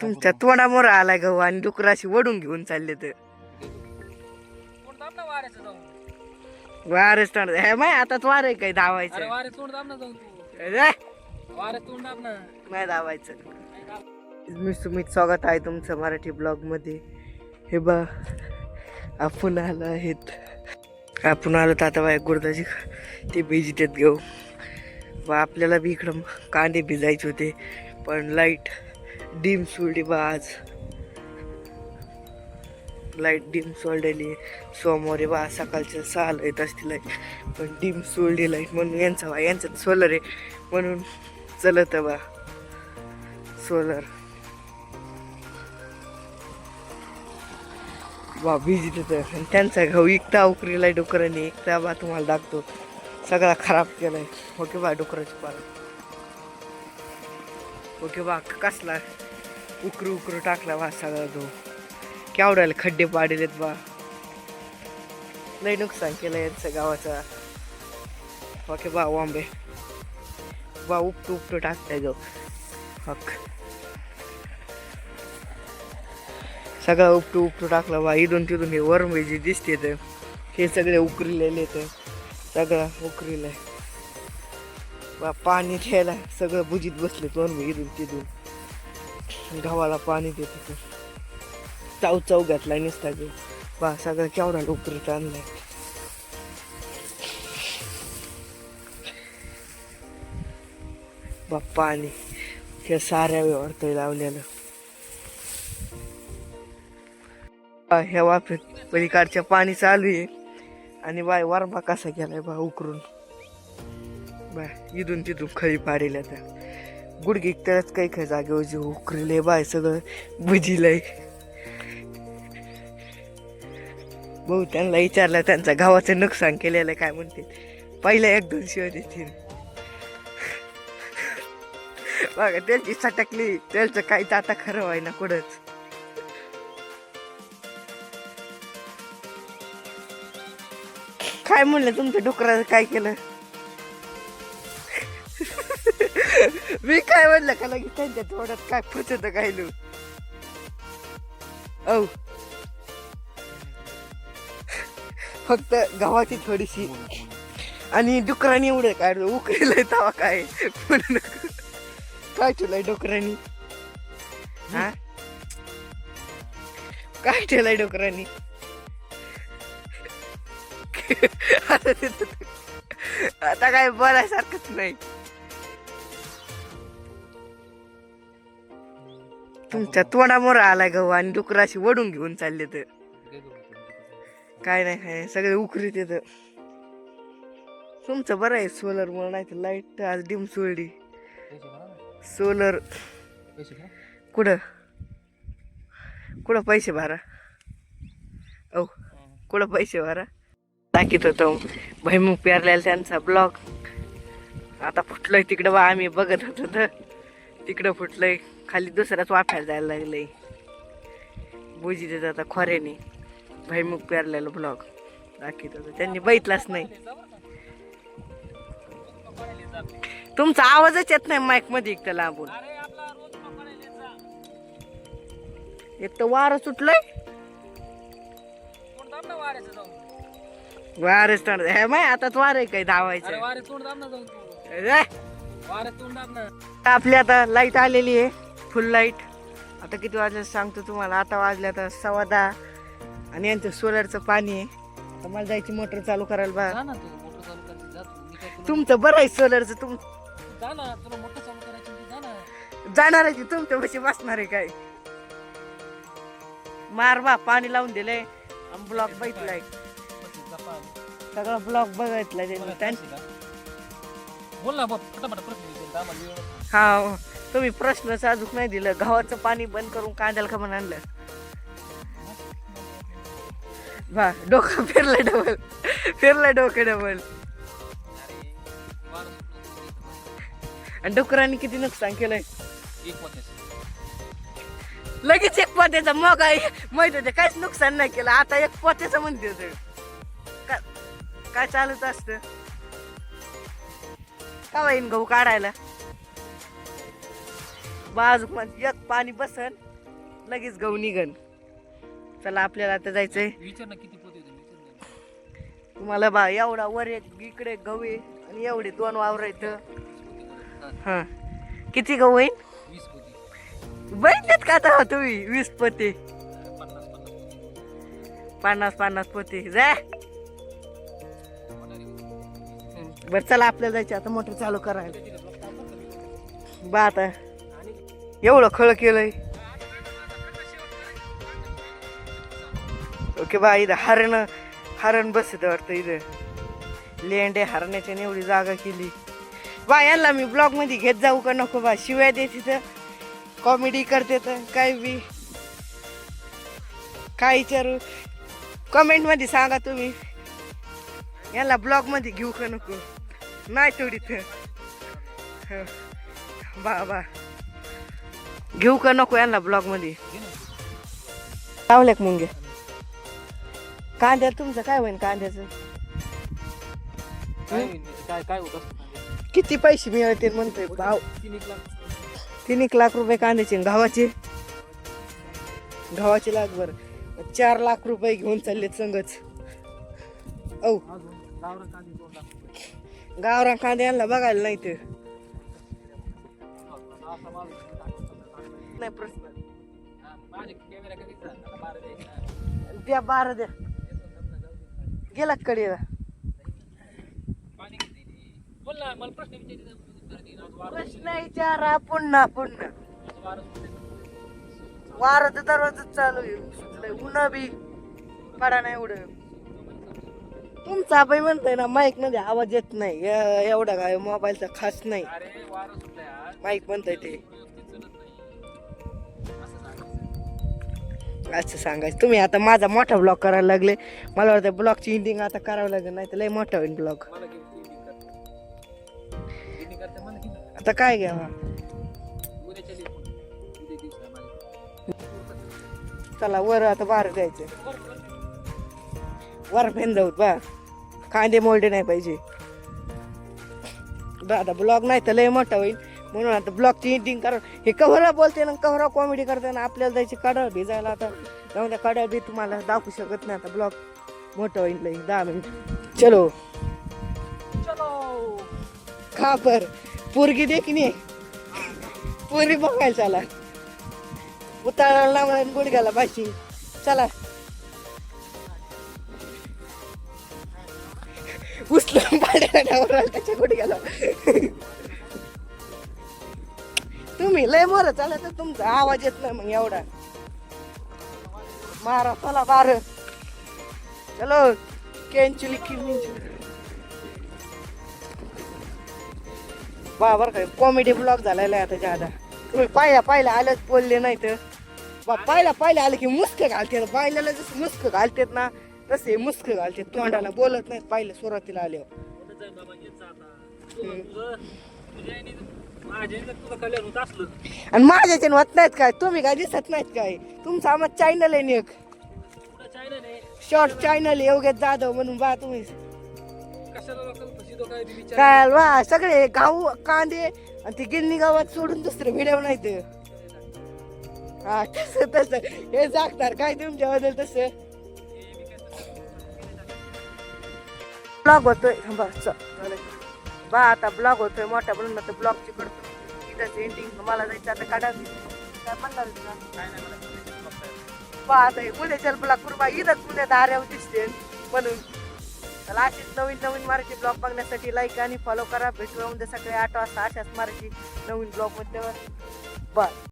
तुमच्या तोंडामोर आलाय गहू आणि डुकराशी वडून घेऊन चालले तर वारच तोंड हे माय आता वार आहे काय धावायचं. अरे, नाही धावायचं. मी सुमित स्वागत आहे तुमचं मराठी ब्लॉगमध्ये. हे बा आपण आलो आहेत. आपण आलो तर आता बाय गुरुदाजी ते भिजिटेत घेऊ. व आपल्याला बी इकडं कांदे भिजायचे होते पण लाइट डीम सोडली बा आज. लाइट डीम सोडलेली सोमवारी बा सकाळच्या सहाला येत असते लाइट पण डीम सोडली लाइट म्हणून यांचा बा यांचं सोलर आहे. म्हणून चलत बा. सोलर. बा बिजली तर आणि त्यांचा घाऊ इकता उकरीला डुकरांनी इकता बा तुम्हाला दाखतो सगळा खराब केलाय. ओके बा डोकराची पाला ओके बा कसला उकरू उकरू टाकला वा सगळा तो. केवढ्याला खड्डे पाडलेत बा. लय नुकसान केलं यांचं गावाचा. ओके बा वांबे. बा उपटू उपटू टाकताय गहू हक सगळं उपटू उपटू टाकलं बा. इथून तिथून हे वरमे जे दिसते तर हे सगळे उकरलेले ते सगळं उकरीलं बा पाणी द्यायला सगळं बुजीत बसले वरम इथून तिथून. गव्हाला पाणी देत होतं. चाव चाव घातला निसता घेऊ बा सगळं केवढा उकरीत आणलाय बा पाणी. हे साऱ्या व्यवहारतोय लावलेलं. बा, ह्या वाफेत पलीकडच्या पाणी चालू आहे. आणि बाय वरबा कसा गेलाय बा उकरून. बाय इथून तिथून खळी पाडेल आता. गुडघे त्याच काही काही जागेवर जे उकरले बाय सगळं बुजिलंय. भाऊ त्यांना विचारलं त्यांचा गावाचं नुकसान केलेलं काय म्हणते पहिल्या एक दोन शिवाय देतील. बघा त्यांची सटकली त्यांचं काहीच आता खरं व्हाय ना कुठंच. काय म्हणलं तुमच्या डुकराचं काय केलं? मी काय म्हणलं का लगेच त्यांच्या तोंडात काय फुचत काय लू औ. फक्त गव्हाची थोडीशी आणि डुकरांनी एवढं काढलं उकळीलाय तवा काय? काय ठेवलाय डुकरांनी हा? काय ठेवलाय डुकरांनी आता काय बोलायसारखंच नाही. तुमच्या तोंडामोर आलाय गहू आणि डुकराशी वडून घेऊन चालले तर. काय नाही काय सगळे उकरीत येत. तुमचं बरं आहे सोलर मुळे नाही तर लाइट आज डिम सोडली. सोलर. कुठं? कुठं पैसे भरा? औ कुठं पैसे भरा? टाकीत होतो. भैमुख पेरलेला त्यांचा ब्लॉग. आता फुटलोय तिकडं बा आम्ही बघत होतो तर. तिकडं फुटलंय. खाली दुसऱ्याच वाफ्याला जायला लागलंय. बुजी देत आता खोऱ्याने. भैमुख पेरलेलं ब्लॉग दाखवत होतो त्यांनी बघितलाच नाही. तुमचा आवाजच येत नाही माईकमध्ये एक तर लांबून एक तर वारं सुटलंय. वारच तोंड हे माय आता वार आहे अरे धावायचं. वारे तोंड दाब ना जाऊन तू. अरे, वारे तोंड दाब ना आपली आता लाइट आलेली आहे फुल लाइट आता किती वाजले सांगतो तुम्हाला. आता वाजले आता सव्वा दहा आणि यांचं सोलरचं पाणी आहे. आता मला जायची मोटर चालू करायला बा. तुमचं बरं आहे सोलरचं तुम जा ना तुला मोटर चालू करायची होती, जा ना. जाणार आहे की तुमच्या पैसे बसणार आहे काय? मार बा पाणी लावून दिलंय. ब्लॉक बघितलाय. सगळा ब्लॉक बघितलाय त्यांनी. बोल ना फटाफट प्रश्न म्हणजे. हा तुम्ही प्रश्नच अजून नाही दिलं. गव्हाचं पाणी बंद करून कांद्याला का म्हणून आणलं. बा डोकं फिरलं डबल फिरलं डोकं डबल अरे, सुटलं. आणि डुकरांनी किती नुकसान केलंय? एक लगेच एक पोत्याचा मग आहे. माहीत होते काहीच नुकसान नाही केलं. आता एक पोत्याचं म्हणते होते. का- काय चालत असतं? का येईन गहू काढायला. बाजूक म्हणजे एक पाणी बसन लगेच गहू निघन. चला आपल्याला आता जायचंय. तुम्हाला बा एवढा वर एक इकडे गहू आहे आणि एवढे दोन वावर इथं हा, किती गहू होईल पोते बघितलेत का आता तुम्ही? वीस पोते पन्नास पन्नास. पोते जा. बरं चला आपल्याला जायचं आता मोटर चालू करायला. बा आता एवढं खळ केलंय. ओके बा इथं हरण हरण बसत वाटतं इथं. लेंडे हरण्याच्या एवढी जागा केली. बा यांना मी ब्लॉगमध्ये घेत जाऊ का नको बा? शिवाय दे तिथं. कॉमेडी करते तर काय बी. काय विचारू? कमेंटमध्ये सांगा तुम्ही. यांना ब्लॉगमध्ये घेऊ का नको? नाही तेवढी बा बा. घेऊ का नको यांना ब्लॉगमध्ये? घे ना. लावल्या मुंगे. कांद्या तुमचं काय होईल कांद्याचं? काय? काय होत किती पैसे मिळतील म्हणतोय भाव? तीन एक लाख रुपये. कांद्याचे आणि गव्हाचे? गव्हाचे लाख बर. चार लाख रुपये घेऊन चाललेत संगच औ. कांदे गावरा कांद्याला बघायला नाही तर नाही प्रश्न. बारा द्या बारा द्या. गेला कडे? प्रश्न विचारा पुन्हा पुन्हा. आज तर दरवाजा चालू आहे. सुटलंय. उन्हा बी पडा नाही उडं तुमचा बाई म्हणतोय ना माईकमध्ये आवाज येत नाही. ए- एवढा काय मोबाईलचा खास नाही. अरे वारं सुटलंय आज माईक म्हणतोय ते. व्यवस्थित चलत नाही असं सांगायचं. असं सांगायचं तुम्ही आता माझा मोठा ब्लॉग करायला लागले. मला वाटतं ब्लॉगची एंडिंग आता करावं लागेल नाही तर लय मोठा होईल ब्लॉग मला घेऊन एडिटिंग कर एडिटिंग करते मला घेऊन आता काय घ्यावा? उद्याच्या उद्या दिवस. चला वर आता बाहेर जायचं बरं, बरं. वर फेन जाऊ बा. कांदे मोलडे नाही पाहिजे. आता ब्लॉग नाही तर लय मोठा होईल. म्हणून आता ब्लॉगची एडिटिंग करा. हे कव्हरा बोलते ना कव्हरा कॉमेडी करते ना आपल्याला जायची कडळ भिजायला आता. जाऊन त्या कडळ बी तुम्हाला दाखवू शकत नाही आता ब्लॉग. मोठं होईल लई दहा मिनिट. चलो. चलो. खा पर. पोरगी देखणी पोरगी बघायला चला. उताळाला लावला गुडघ्याला बाशी चला. उचलून पाड्याला डावराला त्याच्या गुडघ्याला तुम्ही लय मोर चालत तर तुमचा आवाज येत नाही मग एवढा. मारा चला बार. चलो केंचुली किंचुली. बाबर काय कॉमेडी ब्लॉग झालेला आहे आता ज्यादा तुम्ही पाहिल्या पाहिल्या आलंच बोलले नाही तर बा पाहिल्या पाहिल्या आलं की मुस्क घालते पाहिल्याला जसं मुस्क घालतेत ना तसे मुस्क घालते तोंडाला बोलत नाहीत पाहिलं सुरुवातीला आल्यावर. आणि माझ्या आईने तुझं आणि होत नाहीत काय? तुम्ही काय दिसत नाहीत काय? तुमचा आम्हाला चॅनल आहे एक. शॉर्ट चॅनल योगेश जाधव म्हणून बा तुम्ही. काय वा सगळे गाऊ कांदे आणि ती गिन्नी गावात सोडून दुसरे व्हिडिओ नाही ते हा तसं तसं. हे जागणार काय तुमच्याबद्दल तसं? ब्लॉग होतोय. थांबा चल. बा आता ब्लॉग होतोय मोठा म्हणून आता ब्लॉगची करतो इथंच एंडिंग मला जायचं आता काढा. काय म्हणणार नाही बा आता हे उद्याच्या ब्लॉग करू बा इथंच पुण्या दाऱ्यावर दिसते. म्हणून. चला अशीच नवीन नवीन मराठी ब्लॉग बघण्यासाठी लाईक आणि फॉलो करा. भेटूया उद्या सकाळी आठ वाजता अशाच मराठी नवीन ब्लॉगमध्ये बाय